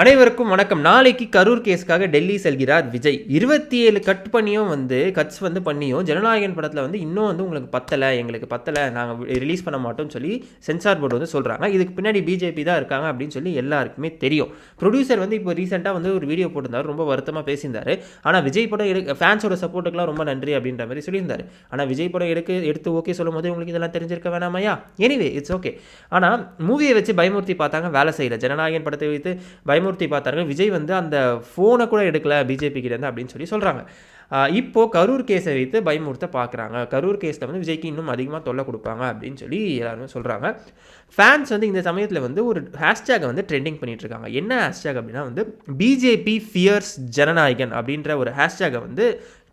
அனைவருக்கும் வணக்கம். நாளைக்கு கரூர் கேஸுக்காக டெல்லி செல்கிறார் விஜய். இருபத்தி ஏழு கட் பண்ணியும் வந்து கட்ஸ் வந்து பண்ணியும் ஜனநாயகன் படத்தில் வந்து இன்னும் வந்து உங்களுக்கு பத்தலை எங்களுக்கு பத்தலை நாங்கள் ரிலீஸ் பண்ண மாட்டோம்னு சொல்லி சென்சார் போர்டு வந்து சொல்கிறாங்க இதுக்கு பின்னாடி பிஜேபி தான் இருக்காங்க அப்படின்னு சொல்லி எல்லாருக்குமே தெரியும். ப்ரொடியூசர் வந்து இப்போ ரீசெண்டாக வந்து ஒரு வீடியோ போட்டிருந்தார் ரொம்ப வருத்தமாக பேசியிருந்தார். ஆனால் விஜய் படம் எடு ஃபேன்ஸோட சப்போர்ட்டுக்குலாம் ரொம்ப நன்றி அப்படின்ற மாதிரி சொல்லியிருந்தார். ஆனால் விஜய் படம் எடுக்க எடுத்து ஓகே சொல்லும் போது உங்களுக்கு இதெல்லாம் தெரிஞ்சிருக்க வேணாமையா? எனிவே இட்ஸ் ஓகே ஆனால் மூவியை வச்சு பயமூர்த்தி பார்த்தாங்க வேலை செய்யல. ஜனநாயகன் படத்தை வைத்து பயமுறுத்தி பார்த்தாங்க விஜய் வந்து அந்த ஃபோனை கூட எடுக்கல பிஜேபி கிட்டேருந்து அப்படின்னு சொல்லி சொல்கிறாங்க இப்போது கரூர் கேஸை வைத்து பயமுறுத்த பார்க்குறாங்க. கரூர் கேஸில் வந்து விஜய்க்கு இன்னும் அதிகமாக தொல்லை கொடுப்பாங்க அப்படின்னு சொல்லி எல்லாருமே சொல்கிறாங்க ஃபேன்ஸ் வந்து இந்த சமயத்தில் வந்து ஒரு ஹேஷ்டேகை வந்து ட்ரெண்டிங் பண்ணிகிட்ருக்காங்க இருக்காங்க. என்ன ஹேஷ்டேக் அப்படின்னா வந்து பிஜேபி ஃபியர்ஸ் ஜனநாயகன் அப்படின்ற ஒரு ஹேஷ்டேகை வந்து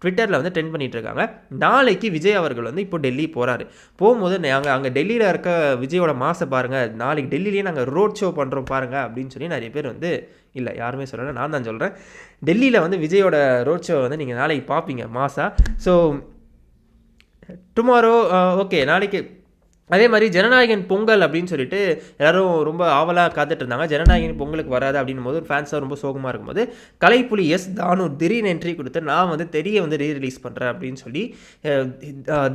ட்விட்டரில் வந்து ட்ரெண்ட் பண்ணிகிட்ருக்காங்க இருக்காங்க நாளைக்கு விஜய் அவர்கள் வந்து இப்போ டெல்லி போகிறாரு போகும்போது நாங்கள் அங்கே டெல்லியில் இருக்க விஜயோட மாசை பாருங்கள் நாளைக்கு டெல்லியிலேயே நாங்கள் ரோட் ஷோ பண்ணுறோம் பாருங்கள் அப்படின்னு சொல்லி நிறைய பேர் வந்து இல்லை யாருமே சொல்லலை நான் தான் சொல்கிறேன் டெல்லியில் வந்து விஜயோட ரோட் ஷோ வந்து நீங்கள் நாளைக்கு பார்ப்பீங்க மாசா. ஸோ டுமாரோ ஓகே நாளைக்கு அதே மாதிரி ஜனநாயகன் பொங்கல் அப்படின்னு சொல்லிட்டு எல்லாரும் ரொம்ப ஆவலாக காத்துட்டு இருந்தாங்க. ஜனநாயகன் பொங்கலுக்கு வராது அப்படின்னும் போது ஃபேன்ஸாக ரொம்ப சோகமாக இருக்கும்போது கலைப்புலி எஸ் தானு திடீர்னு என்ட்ரி கொடுத்து நான் வந்து தெரிய வந்து ரீ ரிலீஸ் பண்ணுறேன் அப்படின்னு சொல்லி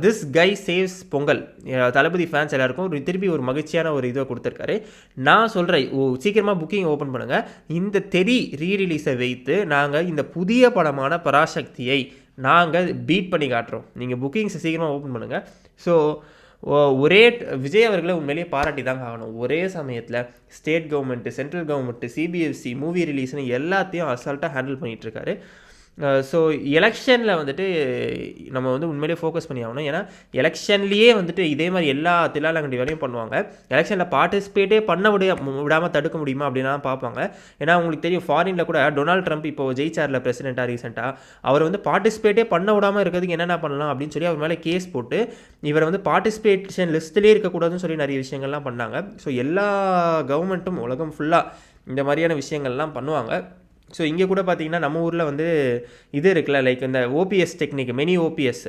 this guy saves Pongal. Thalapathy fans எல்லாருக்கும் ஒரு திருப்பி ஒரு மகிழ்ச்சியான ஒரு இதை கொடுத்துருக்காரு. நான் சொல்கிறேன் ஓ சீக்கிரமாக புக்கிங் ஓப்பன் பண்ணுங்கள் இந்த தெரி ரீ ரிலீஸை வைத்து நாங்கள் இந்த புதிய படமான பராசக்தியை நாங்கள் பீட் பண்ணி காட்டுறோம். நீங்கள் புக்கிங்ஸை சீக்கிரமாக ஓப்பன் பண்ணுங்கள் ஸோ ஒரே விஜய் அவர்களை உண்மையிலேயே பாராட்டி தாங்க ஆகணும். ஒரே சமயத்தில் state government central government CBFC movie ரிலீஸ்னு எல்லாத்தையும் அசால்ட்டாக ஹேண்டில் பண்ணிகிட்ருக்காரு ஸோ எலெக்ஷனில் வந்துட்டு நம்ம வந்து உண்மையிலேயே ஃபோக்கஸ் பண்ணி ஆகணும். ஏன்னா எலெக்ஷன்லேயே வந்துட்டு இதே மாதிரி எல்லா தில்லாலங்கடி வேலையும் பண்ணுவாங்க. எலெக்ஷனில் பார்ட்டிசிபேட்டே பண்ண விட விடாமல் தடுக்க முடியுமா அப்படின்னா பார்ப்பாங்க. ஏன்னா உங்களுக்கு தெரியும் ஃபாரினில் கூட டொனால்ட் ட்ரம்ப் இப்போ ஜெயிச்சாரில் பிரசிடெண்ட்டாக ரீசெண்டாக அவர் வந்து பார்ட்டிசிபேட்டே பண்ண விடாமல் இருக்கிறதுக்கு என்னென்ன பண்ணலாம் அப்படின்னு சொல்லி அவர் மேலே கேஸ் போட்டு இவரை வந்து பார்ட்டிசிபேஷன் லிஸ்ட்லேயே இருக்கக்கூடாதுன்னு சொல்லி நிறைய விஷயங்கள்லாம் பண்ணாங்க. ஸோ எல்லா கவர்மெண்ட்டும் உலகம் ஃபுல்லாக இந்த மாதிரியான விஷயங்கள்லாம் பண்ணுவாங்க. ஸோ இங்கே கூட பார்த்தீங்கன்னா நம்ம ஊரில் வந்து இது இருக்குல்ல லைக் இந்த ஓபிஎஸ் டெக்னிக் மெனி ஓபிஎஸ்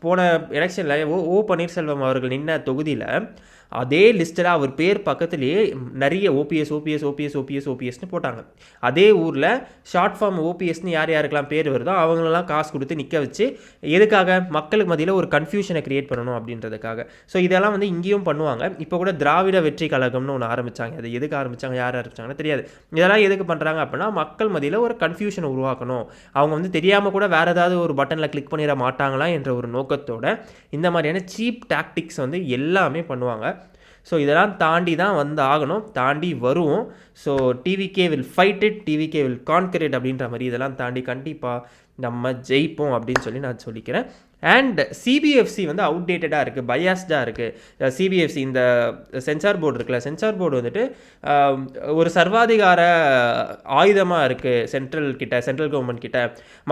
போன எலெக்ஷனில் ஓ ஓ பன்னீர்செல்வம் அவர்கள் நின்ன தொகுதியில் அதே லிஸ்ட்டில் அவர் பேர் பக்கத்துலேயே நிறைய ஓபிஎஸ் ஓபிஎஸ் ஓபிஎஸ் ஓபிஎஸ் ஓபிஎஸ்னு போட்டாங்க. அதே ஊரில் ஷார்ட் ஃபார்ம் ஓபிஎஸ்னு யார் யாருக்கெல்லாம் பேர் வருதோ அவங்களெல்லாம் காசு கொடுத்து நிற்க வச்சு எதுக்காக? மக்களுக்கு மத்தியில் ஒரு கன்ஃபியூஷனை க்ரியேட் பண்ணணும் அப்படின்றதுக்காக. ஸோ இதெல்லாம் வந்து இங்கேயும் பண்ணுவாங்க. இப்போ கூட திராவிட வெற்றி கழகம்னு ஒன்று ஆரம்பித்தாங்க அது எதுக்கு ஆரம்பித்தாங்க யார் ஆரம்பித்தாங்கன்னு தெரியாது. இதெல்லாம் எதுக்கு பண்ணுறாங்க அப்படின்னா மக்கள் மத்தியில் ஒரு கன்ஃபியூஷனை உருவாக்கணும். அவங்க வந்து தெரியாமல் கூட வேறு ஏதாவது ஒரு பட்டனில் கிளிக் பண்ணிட மாட்டாங்களா என்ற ஒரு நோக்கத்தோட இந்த மாதிரியான சீப் டாக்டிக்ஸ் வந்து எல்லாமே பண்ணுவாங்க. ஸோ இதெல்லாம் தாண்டி தான் வந்து ஆகணும். தாண்டி வருவோம். So TVK will fight it TVK will concrete அப்படின்ற மாதிரி இதெல்லாம் தாண்டி கண்டிப்பாக நம்ம ஜெயிப்போம் அப்படின்னு சொல்லி நான் சொல்லிக்கிறேன். அண்ட் சிபிஎஃப்சி வந்து அவுடேட்டடாக இருக்குது பயாஸ்டாக இருக்குது சிபிஎஃப்சி இந்த சென்சார் போர்டு இருக்குல்ல சென்சார் போர்டு வந்துட்டு ஒரு சர்வாதிகார ஆயுதமாக இருக்குது சென்ட்ரல் கிட்ட சென்ட்ரல் கவர்மெண்ட் கிட்ட.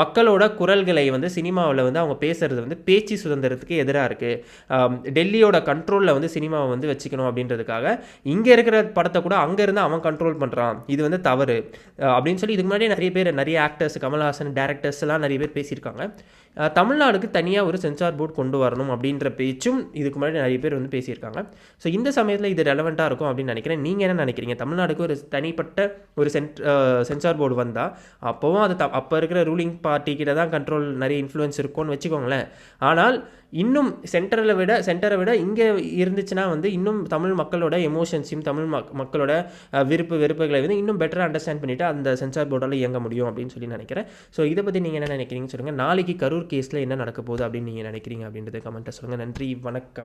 மக்களோட குரல்களை வந்து சினிமாவில் வந்து அவங்க பேசுறது வந்து பேச்சு சுதந்திரத்துக்கு எதிராக இருக்குது டெல்லியோட கண்ட்ரோலில் வந்து சினிமாவை வந்து வச்சுக்கணும் அப்படின்றதுக்காக இங்கே இருக்கிற படத்தை கூட அங்கே இருந்து அவன் கண்ட்ரோல் பண்ணுறான் இது வந்து தவறு. அப்படின்னு சொல்லி இதுக்கு முன்னாடி நிறைய பேர் நிறைய ஆக்டர்ஸ் கமல்ஹாசன் டேரக்டர்ஸ் எல்லாம் நிறைய பேர் பேசியிருக்காங்க. தமிழ்நாடுக்கு தனியாக ஒரு சென்சார் போர்டு கொண்டு வரணும் அப்படின்ற பேச்சும் இதுக்கு முன்னாடி நிறைய பேர் வந்து பேசியிருக்காங்க. ஸோ இந்த சமயத்தில் இது ரெலவெண்ட்டாக இருக்கும் அப்படின்னு நினைக்கிறேன். நீங்கள் என்ன நினைக்கிறீங்க? தமிழ்நாடுக்கு ஒரு தனிப்பட்ட ஒரு சென்ட் சென்சார் போர்டு வந்தால் அப்போவும் அது த அப்போ இருக்கிற ரூலிங் பார்ட்டி கிட்ட தான் கண்ட்ரோல் நிறைய இன்ஃப்ளூயன்ஸ் இருக்கும்னு வச்சுக்கோங்களேன். ஆனால் இன்னும் சென்டரில் விட சென்டரை விட இங்கே இருந்துச்சுன்னா வந்து இன்னும் தமிழ் மக்களோட எமோஷன்ஸையும் தமிழ் மக் மக்களோட அஹ், விருப்பு வெறுப்புகளை வந்து இன்னும் பெட்டராக அண்டர்ஸ்டாண்ட் பண்ணிவிட்டு அந்த சென்சார் போர்டால் இயங்க முடியும் அப்படின்னு சொல்லி நினைக்கிறேன். ஸோ இதை பற்றி நீங்கள் என்ன நினைக்கிறீங்கன்னு சொல்லுங்கள் நாளைக்கு கரூர் கேஸில் என்ன நடக்க போகுது அப்படின்னு நீங்கள் நினைக்கிறீங்க அப்படின்றத கமெண்ட்டை சொல்லுங்கள் நன்றி வணக்கம்.